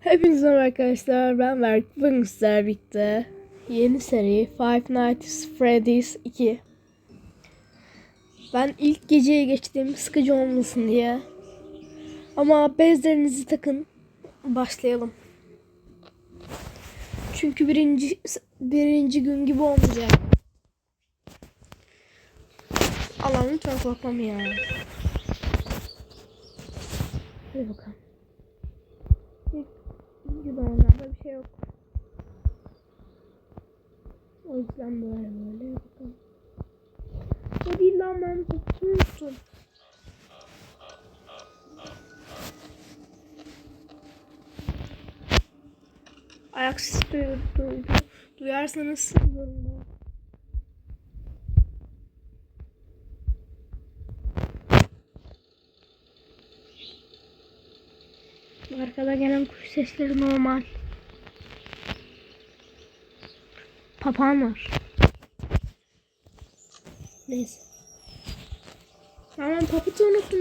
Hepinize merhaba arkadaşlar. Ben Berk. Bugün sizlerle birlikte yeni seri Five Nights at Freddy's 2. Ben ilk geceye geçtim sıkıcı olmasın diye. Ama bezlerinizi takın. Başlayalım. Çünkü birinci birinci gün gibi olmayacak. Allah'ım lütfen korkmam ya. Hadi bakalım. İkinci doğumlarda bir şey yok. O yüzden böyle böyle bakalım. O değil lan ben tutmuştum. Ayak sesi duy- duy- duyarsanız yorumlara. Arkada gelen kuş sesleri normal. Papağan var. Neyse. Tamam paputu unuttum.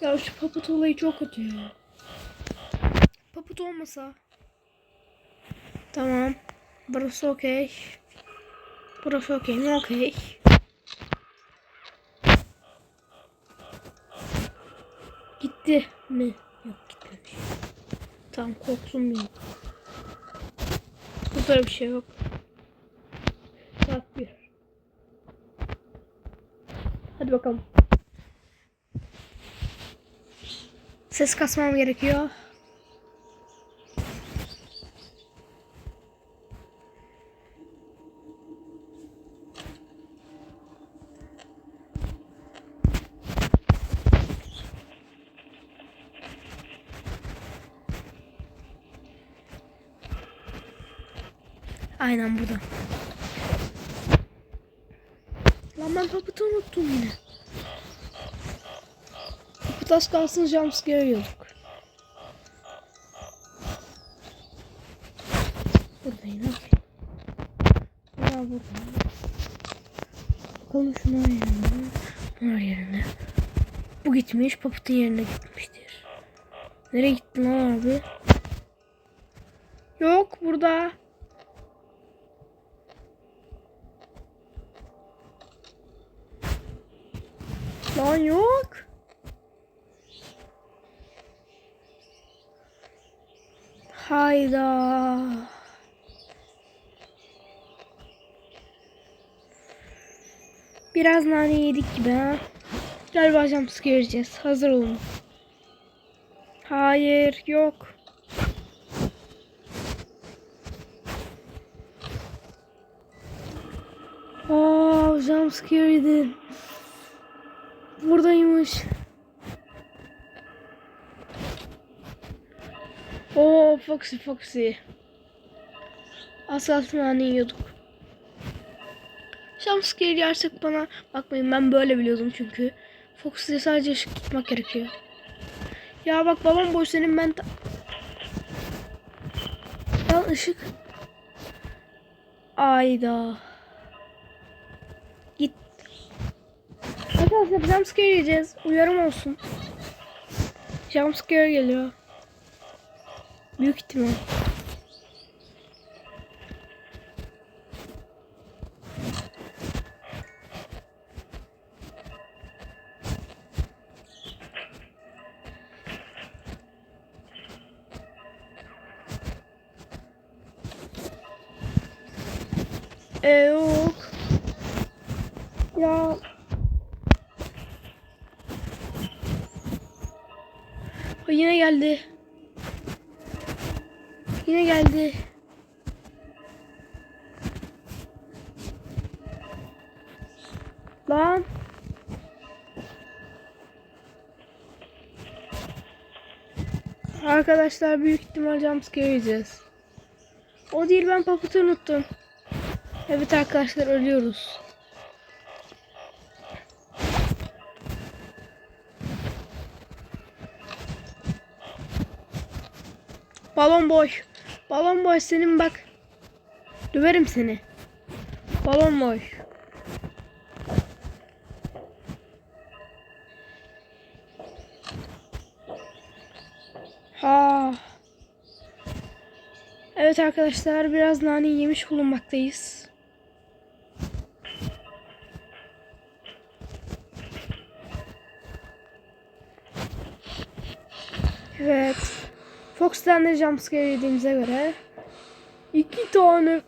Ya şu paput olayı çok kötü ya. Paput olmasa. Tamam. Burası okey. Burası okey mi? Okey. Gitti mi? Yok gitmemiş. Tamam korksun bir. Burada bir şey yok. Saat bir. Hadi bakalım. Ses kasmam gerekiyor. Aynen burada. Lan ben paputu unuttum yine. Paput az kalsın jumpscare yiyorduk. Buradayım. Ya burada. Bakalım şunlar yerine. Bunlar yerine. Bu gitmiş paputun yerine gitmiştir. Nereye gitti lan abi? Yok burada. Lan yok. Hayda. Biraz nane yedik gibi ha. Galiba jumpscare yiyeceğiz. Hazır olun. Hayır yok. Aa jumpscare yedim. Buradaymış. Oo Foxy Foxy. Kalsın nane yiyorduk. Jumpscare yersek bana bakmayın ben böyle biliyordum çünkü. Foxy'ye sadece ışık tutmak gerekiyor. Ya bak babam boş senin ben... Al ışık. Ayda. Arkadaşlar jumpscare yiyeceğiz. Uyarım olsun. Jumpscare geliyor. Büyük ihtimal. E yok. Ya O yine geldi. Yine geldi. Lan. Arkadaşlar büyük ihtimal jumpscare yiyeceğiz. O değil ben paputu unuttum. Evet arkadaşlar ölüyoruz. Balon boş. Balon boş senin bak. Döverim seni. Balon boş. Ha. Evet arkadaşlar biraz nane yemiş bulunmaktayız. 9 tane jumpscare yediğimize göre 2 tane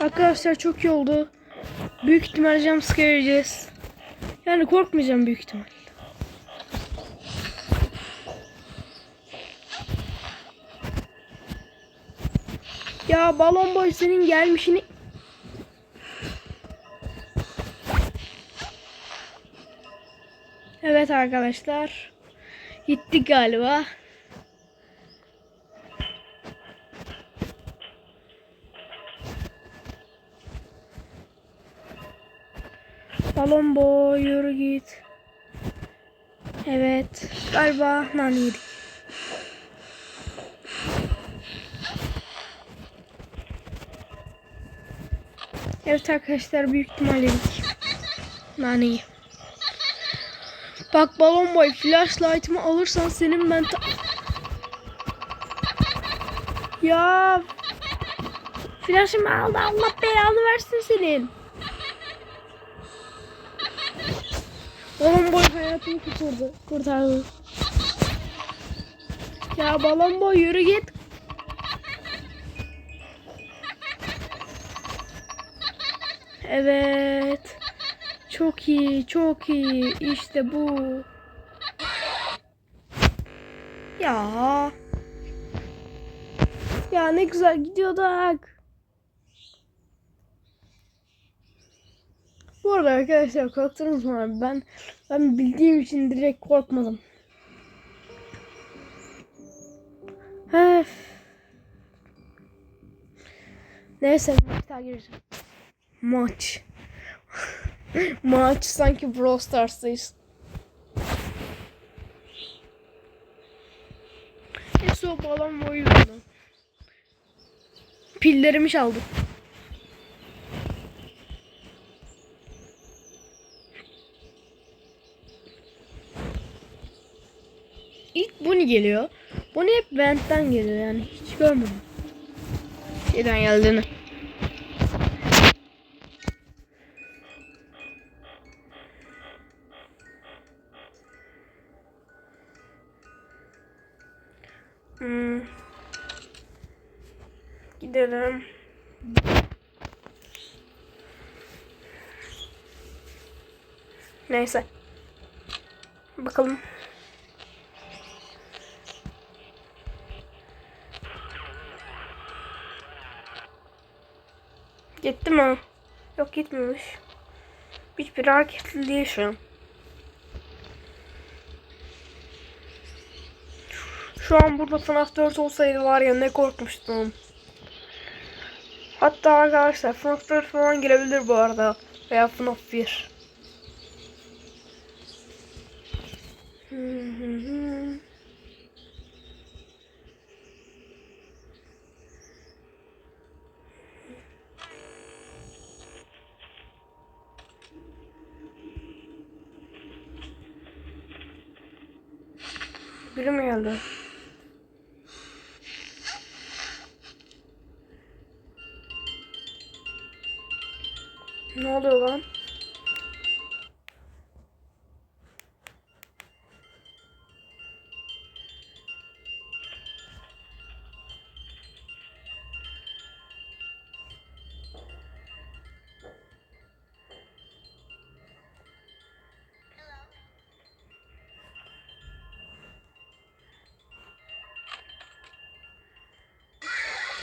Arkadaşlar çok iyi oldu. Büyük ihtimal jumpscare yiyeceğiz. Yani korkmayacağım büyük ihtimal. Ya balon boy senin gelmişini Evet arkadaşlar. Gittik galiba. Balon boy yürü git. Evet. Galiba yedik. Evet arkadaşlar büyük ihtimalle yedik. Naneyi. Bak balon boy flashlight'ımı alırsan senin ben Ya Flash'ımı aldı Allah belanı versin senin. Balon boy hayatımı kurtardı. Kurtardı. Ya balon boy yürü git. Evet. Çok iyi, çok iyi. İşte bu. Ya. Ya ne güzel gidiyorduk. Bu arada arkadaşlar korktunuz mu? Ben ben bildiğim için direkt korkmadım. Öf. Neyse maç daha gireceğim. Maç. Maç sanki Brawl Stars'tayız. Neyse o boyu yüzünden. Pillerimi çaldı. İlk Bunny geliyor. Bunny hep Vent'ten geliyor yani hiç görmedim. Şeyden geldiğini. Gidelim. Neyse. Bakalım. Gitti mi? Yok gitmemiş. Hiçbir hareketli değil şu an. Şu an burada FNAF 4 olsaydı var ya ne korkmuştum. Hatta arkadaşlar FNAF 4 falan girebilir bu arada. Veya FNAF 1. Hı hı hı. Biri mi geldi? Ne oluyor lan?